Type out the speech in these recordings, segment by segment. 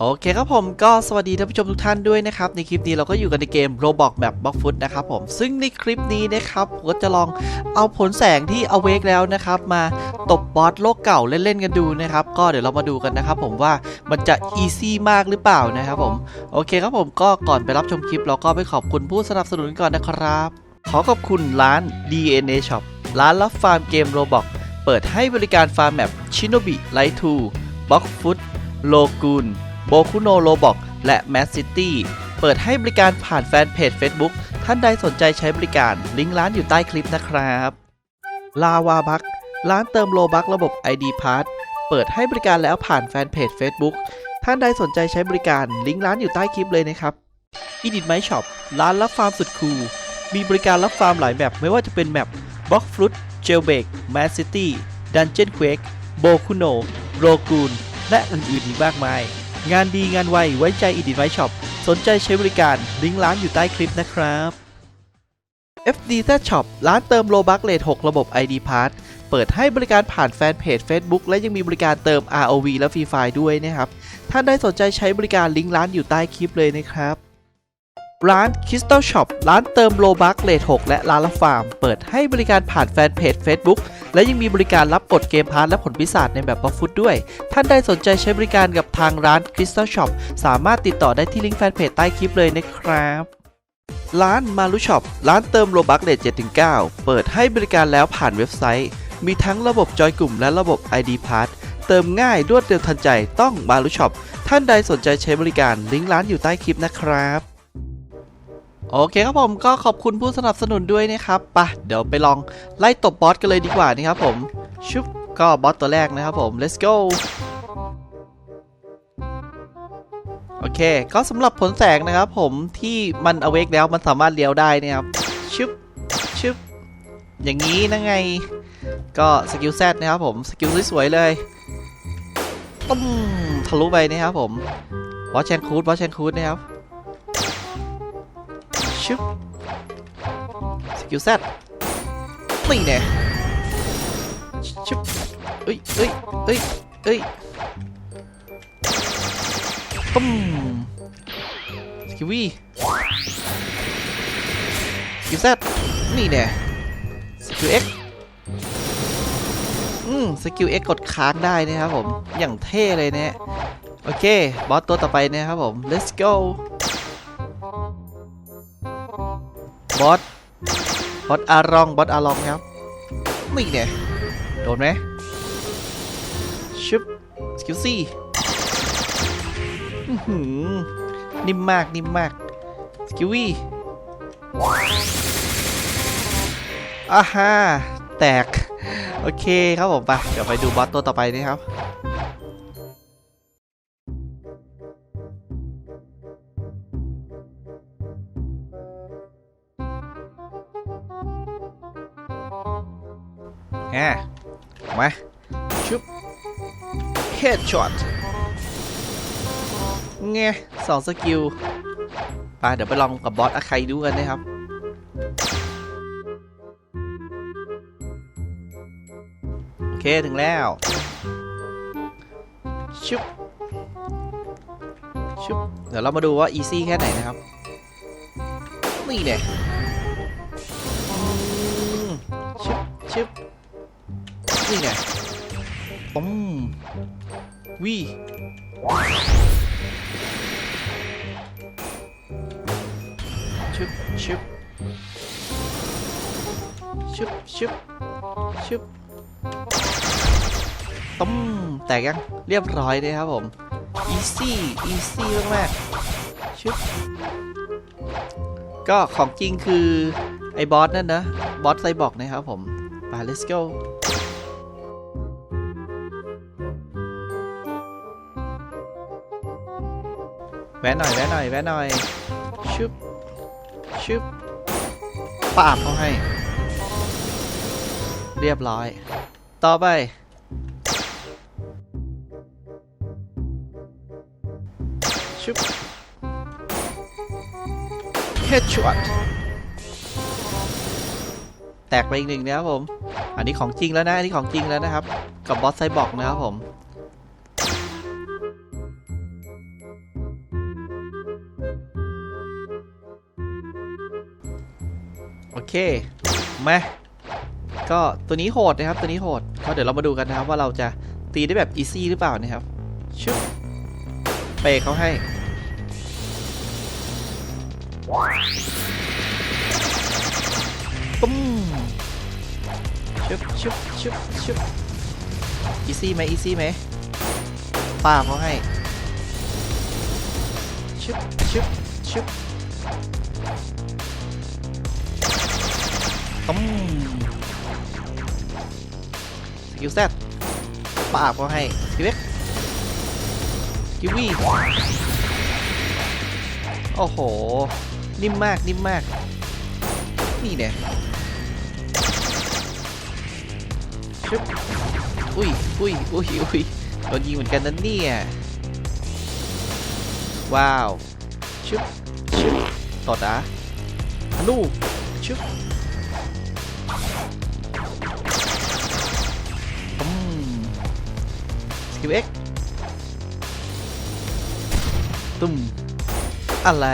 โอเคครับผมก็สวัสดีท่านผู้ชมทุกท่านด้วยนะครับ ในคลิปนี้เราก็อยู่กันในเกม Roblox แบบบล็อกฟุตนะครับผมซึ่งในคลิปนี้นะครับผมก็จะลองเอาผลแสงที่ Awake แล้วนะครับ มาตบบอสโลกเก่าเล่นๆกันดูนะครับ ก็เดี๋ยวเรามาดูกันนะครับผมว่ามันจะ easy มากหรือเปล่านะครับผมโอเคครับผมก็ก่อนไปรับชมคลิป เราก็ไปขอบคุณผู้สนับสนุนก่อนนะครับ ขอขอบคุณร้าน DNA Shop ร้านรับฟาร์มเกม Roblox เปิดให้บริการฟาร์มแมป Shinobi Light 2 Box Foot โลกูน โบคุโนโลบอกและแมสซิตี้เปิดให้บริการผ่านแฟนเพจ Facebook ท่านใดสนใจใช้บริการ ลิงก์ร้านอยู่ใต้คลิปนะครับลาวาบักร้านเติมโลบักระบบ ID Pass เปิดให้บริการแล้วผ่านแฟนเพจ Facebook ท่านใดสนใจใช้บริการ ลิงก์ร้านอยู่ใต้คลิปเลยนะครับ e d i t My Shop ร้านรับฟาร์มสุดคูลมีบริการรับฟาร์มหลายแบบไม่ว่าจะเป็นแมป b l o c k f r u i t Jailbreak Mad City Dungeon Quake Bokuno Rogun และอื่นๆอีกมากมาย งานดีงานไวไว้ใจอีดิทไวช็อปสนใจใช้บริการลิงก์ร้านอยู่ใต้คลิปนะครับ FD Z Shop ร้านเติมโลบักเลท6ระบบ ID Pass เปิดให้บริการผ่านแฟนเพจ Facebook และยังมีบริการเติม ROV และ Free Fire ด้วยนะครับ ท่านใดสนใจใช้บริการลิงก์ร้านอยู่ใต้คลิปเลยนะครับ ร้าน Crystal Shop ร้านเติมโลบักเลท6และร้านละฟาร์ม เปิดให้บริการผ่านแฟนเพจ Facebook และยังมีบริการรับกดเกมพาร์ทและผลพิศาจในแบบบัฟฟุตด้วย ท่านใดสนใจใช้บริการกับทางร้าน Crystal Shop สามารถติดต่อได้ที่ลิงก์แฟนเพจใต้คลิปเลยนะครับร้านมารุช็อปร้านเติมโลบักเลท7-9 เปิดให้บริการแล้วผ่านเว็บไซต์ มีทั้งระบบจอยกลุ่มและระบบ ID Pass เติมง่ายรวดเร็วทันใจต้องมารุช็อปท่านใดสนใจใช้บริการลิงก์ร้านอยู่ใต้คลิปนะครับ โอเคครับผมก็ขอบคุณผู้สนับสนุนด้วยนะครับปะเดี๋ยวไปลองไล่ตบบอสกันเลยดีกว่านะครับผม ชุบก็บอสตัวแรกนะครับผม let's go โอเค ก็สำหรับผลแสงนะครับผมที่มันอเวกแล้วมันสามารถเลี้ยวได้นะครับชึบชึบอย่างนี้นะไง ก็สกิลแซดนะครับผมสกิลสวยๆเลยตุ้มทะลุไปนะครับผมวอชแชนคูดวอชแชนคูดนะครับ ชึบสกิลแซดนี่แน่ชึบเอ้ยเอ้ยเอ้ยเอ้ยปุ้มสกิลวีสกิลแซดนี่แน่สกิลเอ็กอืมสกิลเอ็กกดค้างได้นะครับผม อย่างเท่เลยเนี่ยโอเค บอสตัวต่อไปนะครับผม let's go บอส บอสอารอง บอสอารองครับนี่เนี่ยโดนไหมชึบสกิลซี่นิ่มมาก นิ่มมาก สกิลวี่อาฮ่า แตก โอเคครับผมไป เดี๋ยวไปดูบอสตัวต่อไปนะครับ ฮะมาชุบเฮดช็อตไงสองสกิลไปเดี๋ยวไปลองกับบอสอาไคดูกันนะครับโอเคถึงแล้วชุบชุบเดี๋ยวเรามาดูว่าอีซี่แค่ไหนนะครับ นี่เนี่ยชุบชึบ นี่ไงปุ้มวีชึบชึบชึบชึบชึบต้มแตกยังเรียบร้อยเลยครับผมอีซี่อีซี่มากๆชึบก็ของจริงคือ ไอ้บอสนั่นนะ บอสไซบอกนะครับผมไป let's go แวะหน่อยแวะหน่อยแวะหน่อยชึบชึบปาบเขาให้ เรียบร้อย ต่อไป ชึบ headshot แตกไปอีกหนึ่งนะครับผม อันนี้ของจริงแล้วนะ อันนี้ของจริงแล้วนะครับ กับบอสไซบอกนะครับผม โอเคมาก็ตัวนี้โหดนะครับตัวนี้โหดก็เดี๋ยวเรามาดูกันนะครับว่าเราจะตีได้แบบอีซี่หรือเปล่านะครับชุบเปย์เขาให้ปุ้มชุบชุบชุบชุบอีซี่ไหมอีซี่ไหมป้าเขาให้ชุบชุบชุบ ต้มสกิลแซดป้าเขาให้สกิลเอ็กกิวีโอ้โห นิ่มมากนิ่มมาก นี่เนี่ยชึบอุ้ยอุ้ยอุ้ยอุ้ยโดนยิงเหมือนกันนะเนี่ย ว้าวชึบชึบต่อดาลูกชึบ สกิลเอ็กตุ้ม อะไร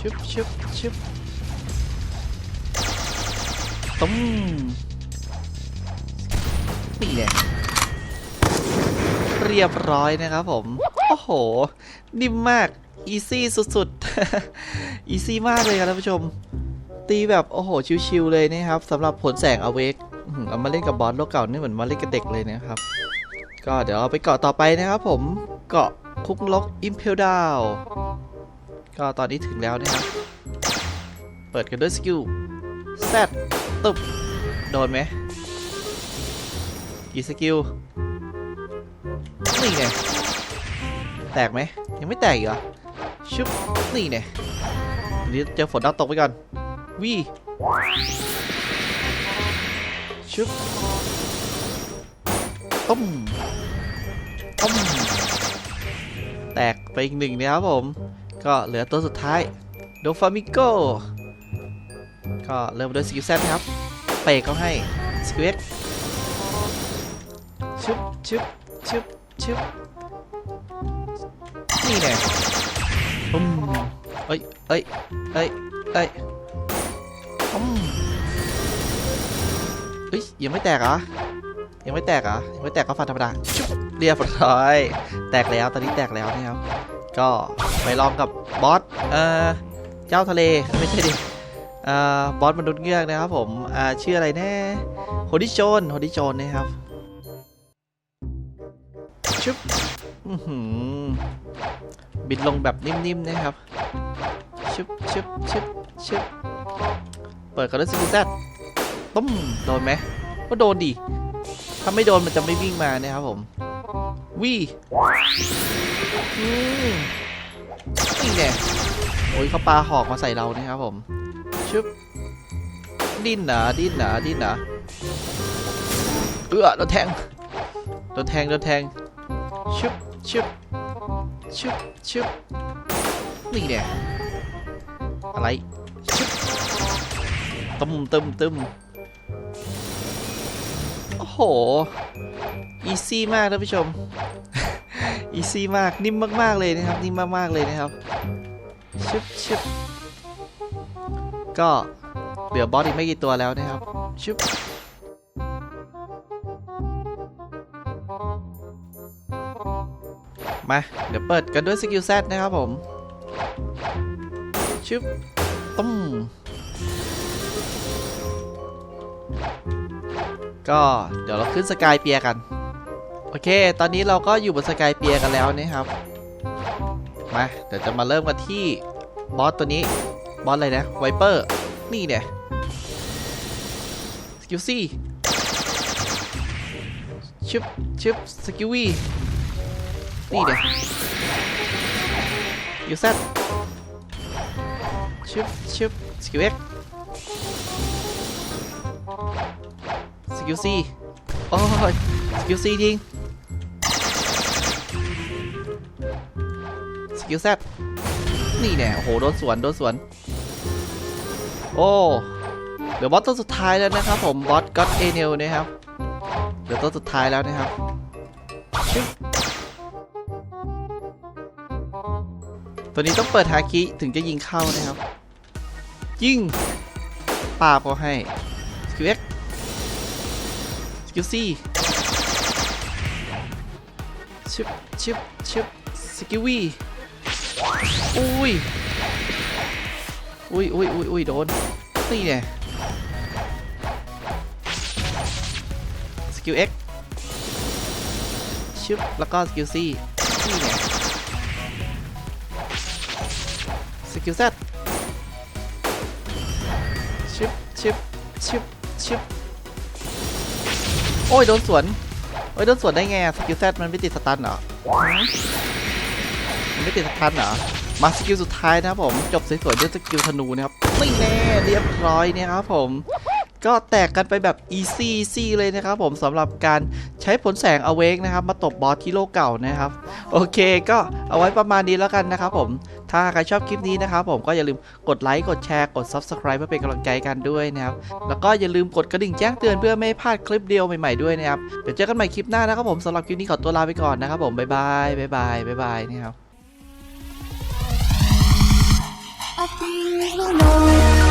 ชึบชึบชึบตุ้มนี่แหละเรียบร้อยนะครับผม โอ้โห นิ่มมาก อีซี่สุดๆ อีซี่มากเลยครับท่านผู้ชม ตีแบบ โอ้โห ชิวๆเลยนะครับสำหรับผลแสงอเวก เอามาเล่นกับบอสโลกเก่านี่เหมือนมาเล่นกับเด็กเลยนะครับ ก็เดี๋ยวเราไปเกาะต่อไปนะครับผม เกาะคุกล็อกอิมเพลดาวก็ตอนนี้ถึงแล้วนะครับ เปิดกันด้วยสกิลแซดตุบโดนไหม กี่สกิล นี่ไง แตกไหม ยังไม่แตกอีกเหรอ ชุบ นี่ไงเดี๋ยวเจอฝนดาวตกไปก่อนวี ชุบต้มต้มแตกไปอีกหนึ่งนะครับผม ก็เหลือตัวสุดท้ายโดฟามิโกก็เริ่มด้วยสกิลแซนะครับ เปกเขาให้สกิลเอ็กชึบชึบชึบชึบนี่แน่ปุ้มเอ้ยเอ้ยเอ้ยเอ้ยปุ้ม เอ้ยยังไม่แตกเหรอยังไม่แตกเหรอยังไม่แตกก็ฟันธรรมดาชุบเรียบร้อย แตกแล้วตอนนี้แตกแล้วนะครับ ก็ไปลองกับบอสเอ่อเจ้าทะเลไม่ใช่ดิเอ่อบอสมนุษย์เงือกนะครับผมอ่าชื่ออะไรแน่โฮดิโจนโฮดิโจนนะครับชุบอื้อหือบินลงแบบนิ่มๆนะครับชุบชุบชุบชุบเปิดกันด้วยสกิลแซด ตุ้มโดนไหมก็โดนดิถ้าไม่โดนมันจะไม่วิ่งมานะครับผมวีอืมนี่แน่โอ้ยเขาปลาหอกมาใส่เรานะครับผมชึบดิ้นหนาดิ้นหนาดิ้นหนาเอื้อโดนแทงโดนแทงโดนแทงชึบชึบชึบชึบนี่แน่อะไรชึบตึมตึมตึม หอีซี่มากท่านผู้ชมอีซี่มากนิ่มมากๆเลยนะครับ นิ่มมากๆเลยนะครับชึบชึบก็เหลือบอสอีกไม่กี่ตัวแล้วนะครับชึบมา เดี๋ยวเปิดกันด้วยสกิลแซดนะครับผมชึบตุ้ม ก็เดี๋ยวเราขึ้นสกายเปียกัน โอเค ตอนนี้เราก็อยู่บนสกายเปียกันแล้วนะครับ มา เดี๋ยวจะมาเริ่มกันที่บอสตัวนี้ บอสอะไรนะ ไวเปอร์ นี่เนี่ยสกิลซี่ชึบชึบสกิลวีนี่เนี่ยยูเซตชึบชึบสกิลเอ็ก กิลซีโอ้ยสกิลซีทิ้งสกิลแซดนี่แน่โอ้โหโดนสวนโดนสวน โอ้เดี๋ยวบอสตัวสุดท้ายแล้วนะครับผมบอสก็อตเอเนลนะครับเดี๋ยวตัวสุดท้ายแล้วนะครับตัวนี้ต้องเปิดฮาคิถึงจะยิงเข้านะครับ ยิงปาบก็ให้สกิล X สกิล C ชิบชิบชิบสกิล V อุ้ยอุ้ยอุ้ยอุ้ยอุ้ยโดนนี่เนี่ยสกิล X ชิบแล้วก็สกิล C นี่เนี่ยสกิล Z ชิบชิบชิบชิบ โอ้ยโดนสวน โอ้ยโดนสวนได้ไงอะสกิลแซดมันไม่ติดสตันเหรอมมันไม่ติดสตันเหรอ มาสกิลสุดท้ายนะครับผม จบสวยๆด้วยสกิลธนูนะครับไม่แน่เรียบร้อยเนี่ยครับผม ก็แตกกันไปแบบ easy easy เลยนะครับผมสำหรับการใช้ผลแสง awake นะครับ มาตบบอสที่โลกเก่านะครับ โอเคก็เอาไว้ประมาณนี้แล้วกันนะครับผม ถ้าใครชอบคลิปนี้นะครับผมก็อย่าลืมกดไลค์กดแชร์กด subscribe เพื่อเป็นกำลังใจกันด้วยนะครับ แล้วก็อย่าลืมกดกระดิ่งแจ้งเตือนเพื่อไม่ให้พลาดคลิปเดียวใหม่ๆด้วยนะครับเดี๋ยวเจอกันใหม่คลิปหน้านะครับผมสำหรับคลิปนี้ขอตัวลาไปก่อนนะครับผมบ๊ายบายบ๊ายบายบ๊ายบายนะครับ I feel alone.